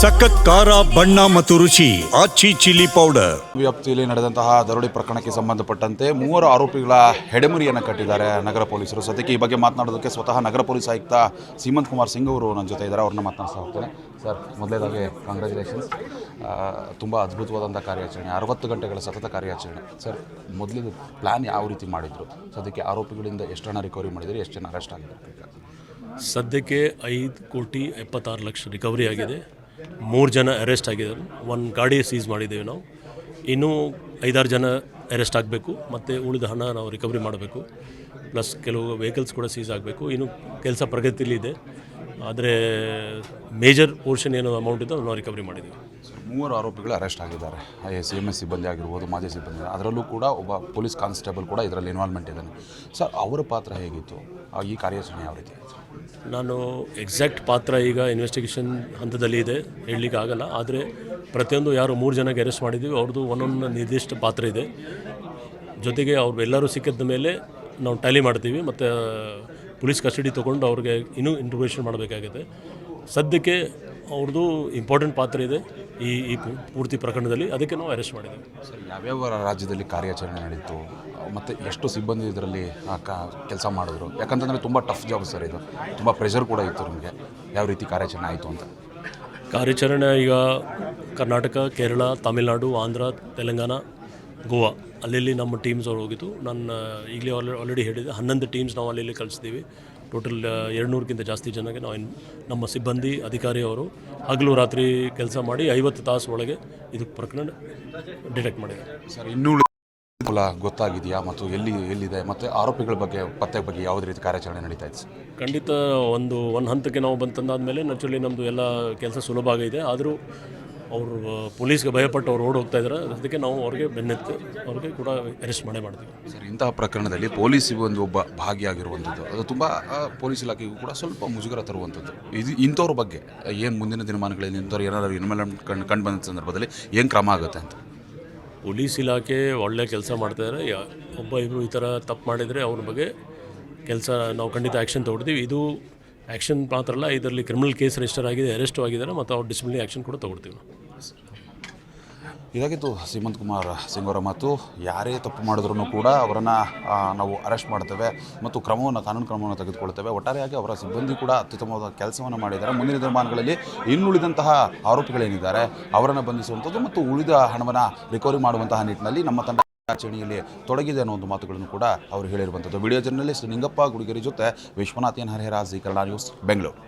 ಸಖತ್ ಖಾರ ಬಣ್ಣ ಮತ್ತು ರುಚಿ ಆಚಿ ಚಿಲ್ಲಿ ಪೌಡರ್. ವ್ಯಾಪ್ತಿಯಲ್ಲಿ ನಡೆದಂತಹ ದರೋಡೆ ಪ್ರಕರಣಕ್ಕೆ ಸಂಬಂಧಪಟ್ಟಂತೆ ಮೂವರು ಆರೋಪಿಗಳ ಹೆಡೆಮುರಿಯನ್ನು ಕಟ್ಟಿದ್ದಾರೆ ನಗರ ಪೊಲೀಸರು. ಸದ್ಯಕ್ಕೆ ಈ ಬಗ್ಗೆ ಮಾತನಾಡೋದಕ್ಕೆ ಸ್ವತಃ ನಗರ ಪೊಲೀಸ್ ಆಯುಕ್ತ ಸೀಮಂತ್ ಕುಮಾರ್ ಸಿಂಗ್ ಅವರು ನನ್ನ ಜೊತೆ ಇದ್ದಾರೆ. ಅವ್ರನ್ನ ಮಾತನಾಡ್ತಾ ಹೋಗ್ತೇನೆ. ಸರ್ ಮೊದಲೇದಾಗಿ ಕಾಂಗ್ರ್ಯಾಚುಲೇಷನ್ಸ್ ತುಂಬ ಅದ್ಭುತವಾದಂಥ ಕಾರ್ಯಾಚರಣೆ ಅರವತ್ತು ಗಂಟೆಗಳ ಸತತ ಕಾರ್ಯಾಚರಣೆ. ಸರ್ ಮೊದಲಿಗೆ ಪ್ಲ್ಯಾನ್ ಯಾವ ರೀತಿ ಮಾಡಿದ್ರು? ಸದ್ಯಕ್ಕೆ ಆರೋಪಿಗಳಿಂದ ಎಷ್ಟು ಹಣ ರಿಕವರಿ ಮಾಡಿದ್ರು ಎಷ್ಟು ಜನ ಅರೆಸ್ಟ್ ಆಗಿದ್ದಾರೆ? ಸದ್ಯಕ್ಕೆ ಐದು ಕೋಟಿ ಎಪ್ಪತ್ತಾರು ಲಕ್ಷ ರಿಕವರಿ ಆಗಿದೆ. ಮೂರು ಜನ ಅರೆಸ್ಟ್ ಆಗಿದ್ದಾರೆ. ಒಂದು ಗಾಡಿ ಸೀಸ್ ಮಾಡಿದ್ದೇವೆ ನಾವು. ಇನ್ನೂ ಐದಾರು ಜನ ಅರೆಸ್ಟ್ ಆಗಬೇಕು. ಮತ್ತು ಉಳಿದ ಹಣ ನಾವು ರಿಕವರಿ ಮಾಡಬೇಕು. ಪ್ಲಸ್ ಕೆಲವು ವೆಹಿಕಲ್ಸ್ ಕೂಡ ಸೀಸ್ ಆಗಬೇಕು. ಇನ್ನು ಕೆಲಸ ಪ್ರಗತಿಯಲ್ಲಿದೆ ಆದರೆ ಮೇಜರ್ ಪೋರ್ಷನ್ ಏನು ಅಮೌಂಟ್ ಇದ್ದೋ ನಾವು ರಿಕವರಿ ಮಾಡಿದ್ದೀವಿ. ಮೂವರು ಆರೋಪಿಗಳು ಅರೆಸ್ಟ್ ಆಗಿದ್ದಾರೆ. ಐ ಎಸ್ ಎಂ ಎಸ್ ಸಿಬ್ಬಂದಿ ಆಗಿರ್ಬೋದು, ಮಾಜಿ ಸಿಬ್ಬಂದಿ. ಅದರಲ್ಲೂ ಕೂಡ ಒಬ್ಬ ಪೊಲೀಸ್ ಕಾನ್ಸ್ಟೇಬಲ್ ಕೂಡ ಇದರಲ್ಲಿ ಇನ್ವಾಲ್ವ್ಮೆಂಟ್ ಇದ್ದಾನೆ. ಸರ್, ಅವರ ಪಾತ್ರ ಹೇಗಿತ್ತು? ಆ, ಈ ಕಾರ್ಯಾಚರಣೆ ಯಾವ ರೀತಿ? ನಾನು ಎಕ್ಸಾಕ್ಟ್ ಪಾತ್ರ ಈಗ ಇನ್ವೆಸ್ಟಿಗೇಷನ್ ಹಂತದಲ್ಲಿ ಇದೆ ಹೇಳಲಿಕ್ಕೆ ಆಗಲ್ಲ. ಆದರೆ ಪ್ರತಿಯೊಂದು ಯಾರು ಮೂರು ಜನಕ್ಕೆ ಅರೆಸ್ಟ್ ಮಾಡಿದ್ದೀವಿ ಅವ್ರದ್ದು ಒಂದೊಂದು ನಿರ್ದಿಷ್ಟ ಪಾತ್ರ ಇದೆ. ಜೊತೆಗೆ ಅವ್ರು ಎಲ್ಲರೂ ಸಿಕ್ಕಿದ ಮೇಲೆ ನಾವು ಟ್ಯಾಲಿ ಮಾಡ್ತೀವಿ ಮತ್ತು ಪೊಲೀಸ್ ಕಸ್ಟಡಿ ತೊಗೊಂಡು ಅವ್ರಿಗೆ ಇನ್ನೂ ಇಂಟ್ರೋಗೇಷನ್ ಮಾಡಬೇಕಾಗಿದೆ ಸದ್ಯಕ್ಕೆ ಅವ್ರದ್ದು ಇಂಪಾರ್ಟೆಂಟ್ ಪಾತ್ರ ಇದೆ ಈ ಈ ಪೂರ್ತಿ ಪ್ರಕರಣದಲ್ಲಿ. ಅದಕ್ಕೆ ನಾವು ಅರೆಸ್ಟ್ ಮಾಡಿದ್ದೀವಿ. ಸರ್ ಯಾವ್ಯಾವ ರಾಜ್ಯದಲ್ಲಿ ಕಾರ್ಯಾಚರಣೆ ನಡೀತು? ಮತ್ತು ಎಷ್ಟು ಸಿಬ್ಬಂದಿ ಇದರಲ್ಲಿ ಕೆಲಸ ಮಾಡಿದ್ರು. ಯಾಕಂತಂದರೆ ತುಂಬ ಟಫ್ ಜಾಬ್ ಸರ್ ಇದು. ತುಂಬ ಪ್ರೆಷರ್ ಕೂಡ ಇತ್ತು ನಿಮಗೆ. ಯಾವ ರೀತಿ ಕಾರ್ಯಾಚರಣೆ ಆಯಿತು ಅಂತ. ಕಾರ್ಯಾಚರಣೆ ಈಗ ಕರ್ನಾಟಕ ಕೇರಳ ತಮಿಳುನಾಡು ಆಂಧ್ರ ತೆಲಂಗಾಣ ಗೋವಾ. ಅಲ್ಲಿ ನಮ್ಮ ಟೀಮ್ಸ್ ಅವ್ರು ಹೋಗಿತ್ತು ನಾನು ಈಗಲೇ ಆಲ್ರೆಡಿ ಹೇಳಿದೆ ಹನ್ನೊಂದು ಟೀಮ್ಸ್ ನಾವು ಅಲ್ಲಿ ಕಳಿಸಿದ್ದೀವಿ. ಟೋಟಲ್ ಎರಡುನೂರಕ್ಕಿಂತ ಜಾಸ್ತಿ ಜನಕ್ಕೆ ನಾವು ನಮ್ಮ ಸಿಬ್ಬಂದಿ ಅಧಿಕಾರಿ ಅವರು ಹಗಲು ರಾತ್ರಿ ಕೆಲಸ ಮಾಡಿ ಐವತ್ತು ತಾಸು ಒಳಗೆ ಇದಕ್ಕೆ ಪ್ರಕರಣ ಡಿಟೆಕ್ಟ್ ಮಾಡಿದ್ದಾರೆ. ಸರ್ ಇನ್ನೂ ಮೂಲ ಗೊತ್ತಾಗಿದೆಯಾ ಮತ್ತು ಎಲ್ಲಿ ಎಲ್ಲಿದೆ ಮತ್ತು ಆರೋಪಿಗಳ ಬಗ್ಗೆ ಪತ್ತೆ ಬಗ್ಗೆ ಯಾವುದೇ ರೀತಿ ಕಾರ್ಯಾಚರಣೆ ನಡೀತಾ ಇದೆ ಸರ್? ಖಂಡಿತ ಒಂದು ಒಂದು ಹಂತಕ್ಕೆ ನಾವು ಬಂತಂದಾದಮೇಲೆ ನ್ಯಾಚುರಲಿ ನಮ್ಮದು ಎಲ್ಲ ಕೆಲಸ ಸುಲಭ ಆಗಿದೆ. ಆದರೂ ಅವರು ಪೊಲೀಸ್ಗೆ ಭಯಪಟ್ಟು ಅವ್ರು ಓಡಿ ಹೋಗ್ತಾ ಇದ್ದಾರೆ. ಅದಕ್ಕೆ ನಾವು ಅವ್ರಿಗೆ ಬೆನ್ನೆತ್ತು ಅವ್ರಿಗೆ ಕೂಡ ಅರೆಸ್ಟ್ ಮಾಡೇ ಮಾಡ್ತೀವಿ. ಸರ್ ಇಂತಹ ಪ್ರಕರಣದಲ್ಲಿ ಪೊಲೀಸ್ ಒಂದು ಒಬ್ಬ ಭಾಗಿಯಾಗಿರುವಂಥದ್ದು ಅದು ತುಂಬ ಪೊಲೀಸ್ ಇಲಾಖೆಗೂ ಕೂಡ ಸ್ವಲ್ಪ ಮುಜುಗರ ತರುವಂಥದ್ದು. ಇದು ಇಂಥವ್ರ ಬಗ್ಗೆ ಏನು ಮುಂದಿನ ದಿನಮಾನಗಳಲ್ಲಿ ಇಂಥವ್ರು ಏನಾದರೂ ಇನ್ವೆಲ್ಮೆಂಟ್ ಕಂಡು ಕಂಡು ಬಂದ ಸಂದರ್ಭದಲ್ಲಿ ಏನು ಕ್ರಮ ಆಗುತ್ತೆ ಅಂತ? ಪೊಲೀಸ್ ಇಲಾಖೆ ಒಳ್ಳೆ ಕೆಲಸ ಮಾಡ್ತಾಯಿದ್ದಾರೆ ಒಬ್ಬ ಇಬ್ಬರು ಈ ಥರ ತಪ್ಪು ಮಾಡಿದರೆ ಅವ್ರ ಬಗ್ಗೆ ಕೆಲಸ ನಾವು ಖಂಡಿತ ಆ್ಯಕ್ಷನ್ ತೊಗೊಡ್ತೀವಿ ಇದು ಆ್ಯಕ್ಷನ್ ಮಾತ್ರ ಅಲ್ಲ, ಇದರಲ್ಲಿ ಕ್ರಿಮಿನಲ್ ಕೇಸ್ ರಿಜಿಸ್ಟರ್ ಆಗಿದೆ, ಅರೆಸ್ಟು ಆಗಿದ್ದಾರೆ, ಮತ್ತು ಅವ್ರು ಡಿಸಿಪ್ಲಿನ್ ಆ್ಯಕ್ಷನ್ ಕೂಡ ತೊಗೊಡ್ತೀವಿ ಇದಾಗಿತ್ತು ಸೀಮಂತ್ ಕುಮಾರ್ ಸಿಂಗ್ ಅವರ ಮಾತು, ಯಾರೇ ತಪ್ಪು ಮಾಡಿದ್ರು ಕೂಡ ಅವರನ್ನು ನಾವು ಅರೆಸ್ಟ್ ಮಾಡ್ತೇವೆ ಮತ್ತು ಕ್ರಮವನ್ನು, ಕಾನೂನು ಕ್ರಮವನ್ನು ತೆಗೆದುಕೊಳ್ತೇವೆ. ಒಟ್ಟಾರೆಯಾಗಿ ಅವರ ಸಿಬ್ಬಂದಿ ಕೂಡ ಅತ್ಯುತ್ತಮವಾದ ಕೆಲಸವನ್ನು ಮಾಡಿದ್ದಾರೆ. ಮುಂದಿನ ದಿನಮಾನಗಳಲ್ಲಿ ಇನ್ನುಳಿದಂತಹ ಆರೋಪಿಗಳೇನಿದ್ದಾರೆ, ಅವರನ್ನು ಬಂಧಿಸುವಂಥದ್ದು ಮತ್ತು ಉಳಿದ ಹಣವನ್ನು ರಿಕವರಿ ಮಾಡುವಂತಹ ನಿಟ್ಟಿನಲ್ಲಿ ನಮ್ಮ ತಂಡ ಕಾರ್ಯಾಚರಣೆಯಲ್ಲಿ ತೊಡಗಿದೆ ಅನ್ನೋ ಒಂದು ಮಾತುಗಳನ್ನು ಕೂಡ ಅವರು ಹೇಳಿರುವಂಥದ್ದು. ವಿಡಿಯೋ ಜರ್ನಲಿಸ್ಟ್ ನಿಂಗಪ್ಪ ಗುಡಿಗೆರೆ ಜೊತೆ ವಿಶ್ವನಾಥ್ ಎನ್ ಹರಿಹರಾಜ್ ಕನ್ನಡ ನ್ಯೂಸ್, ಬೆಂಗಳೂರು.